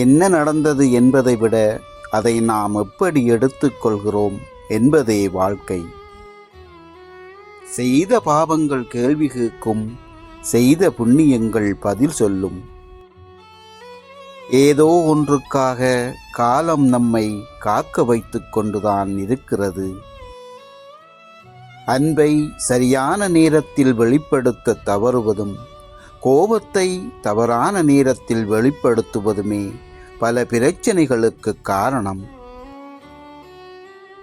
என்ன நடந்தது என்பதை விட அதை நாம் எப்படி எடுத்துக்கொள்கிறோம் என்பதே வாழ்க்கை. செய்த பாவங்கள் கேள்வி கேட்கும் செய்த புண்ணியங்கள் பதில் சொல்லும். ஏதோ ஒன்றுக்காக காலம் நம்மை காக்க வைத்துக் கொண்டுதான் இருக்கிறது. அன்பை சரியான நேரத்தில் வெளிப்படுத்த தவறுவதும் கோபத்தை தவறான நேரத்தில் வெளிப்படுத்துவதுமே பல பிரச்சனைகளுக்கு காரணம்.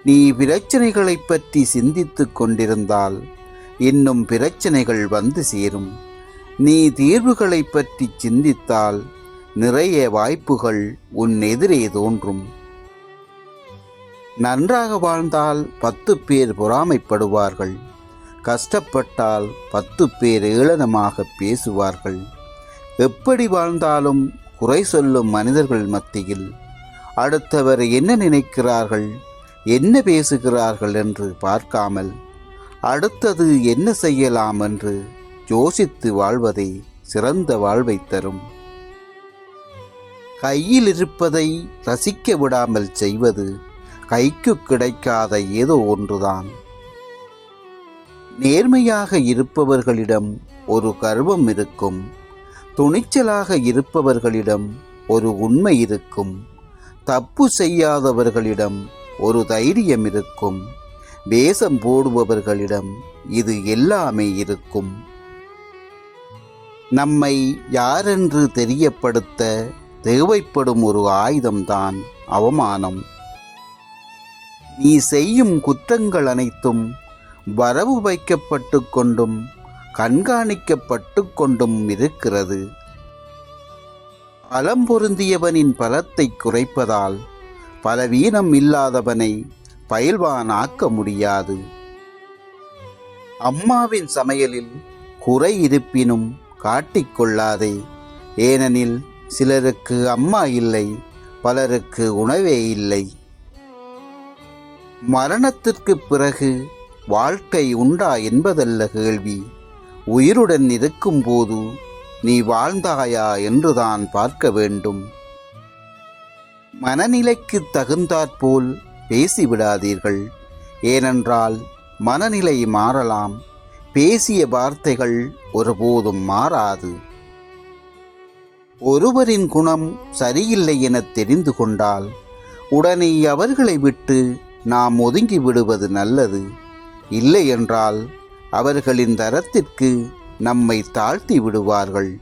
நீ பிரச்சனைகளைப் பற்றி சிந்தித்துக் கொண்டிருந்தால் இன்னும் பிரச்சனைகள் வந்து சேரும். நீ தீர்வுகளைப் பற்றி சிந்தித்தால் நிறைய வாய்ப்புகள் உன் எதிரே தோன்றும். நன்றாக வாழ்ந்தால் பத்து பேர் பொறாமைப்படுவார்கள். கஷ்டப்பட்டால் பத்து பேர் ஏளனமாக பேசுவார்கள். எப்படி வாழ்ந்தாலும் குறை சொல்லும் மனிதர்கள் மத்தியில் அடுத்தவர் என்ன நினைக்கிறார்கள் என்ன பேசுகிறார்கள் என்று பார்க்காமல் அடுத்தது என்ன செய்யலாம் என்று யோசித்து வாழ்வதே சிறந்த வாழ்வை தரும். கையில் இருப்பதை ரசிக்க விடாமல் செய்வது கைக்கு கிடைக்காத ஏதோ ஒன்றுதான். நேர்மையாக இருப்பவர்களிடம் ஒரு கர்வம் இருக்கும். துணிச்சலாக இருப்பவர்களிடம் ஒரு உண்மை இருக்கும். தப்பு செய்யாதவர்களிடம் ஒரு தைரியம் இருக்கும். வேஷம் போடுபவர்களிடம் இது எல்லாமே இருக்கும். நம்மை யாரென்று தெரியப்படுத்த தேவைப்படும் ஒரு ஆயுதம்தான் அவமானம். நீ செய்யும் குற்றங்கள் அனைத்தும் வரவு வைக்கப்பட்டு கொண்டும் கண்காணிக்கப்பட்டு கொண்டும் இருக்கிறது பலம் பொருந்தியவனின் பலத்தை குறைப்பதால் பலவீனம் இல்லாதவனை பயில்வான் ஆக்க முடியாது. அம்மாவின் சமையலில் குறை இருப்பினும் காட்டிக்கொள்ளாதே ஏனெனில் சிலருக்கு அம்மா இல்லை பலருக்கு உணவே இல்லை. மரணத்திற்கு பிறகு வாழ்க்கை உண்டா என்பதல்ல கேள்வி. உயிருடன் இருக்கும்போது நீ வாழ்ந்தாயா என்றுதான் பார்க்க வேண்டும். மனநிலைக்கு தகுந்தாற்போல் பேசிவிடாதீர்கள். ஏனென்றால் மனநிலை மாறலாம். பேசிய வார்த்தைகள் ஒருபோதும் மாறாது. ஒருவரின் குணம் சரியில்லை என தெரிந்து கொண்டால் உடனே அவர்களை விட்டு நாம் ஒதுங்கி விடுவது நல்லது. இல்லை என்றால் அவர்களின் தரத்திற்கு நம்மை தாழ்த்தி விடுவார்கள்.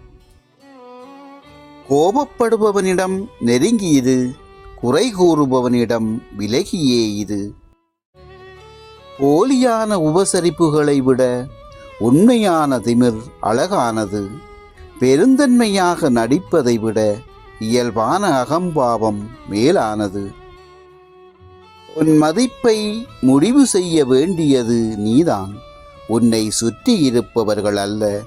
கோபப்படுபவனிடம் நெருங்கியது குறை கூறுபவனிடம் விலகியே இது போலியான உபசரிப்புகளை விட உண்மையான திமிர் அழகானது. பெருந்தன்மையாக நடிப்பதை விட இயல்பான அகம்பாவம் மேலானது. உன் மதிப்பை முடிவு செய்ய வேண்டியது நீதான். உன்னை சுற்றி இருப்பவர்கள் அல்ல.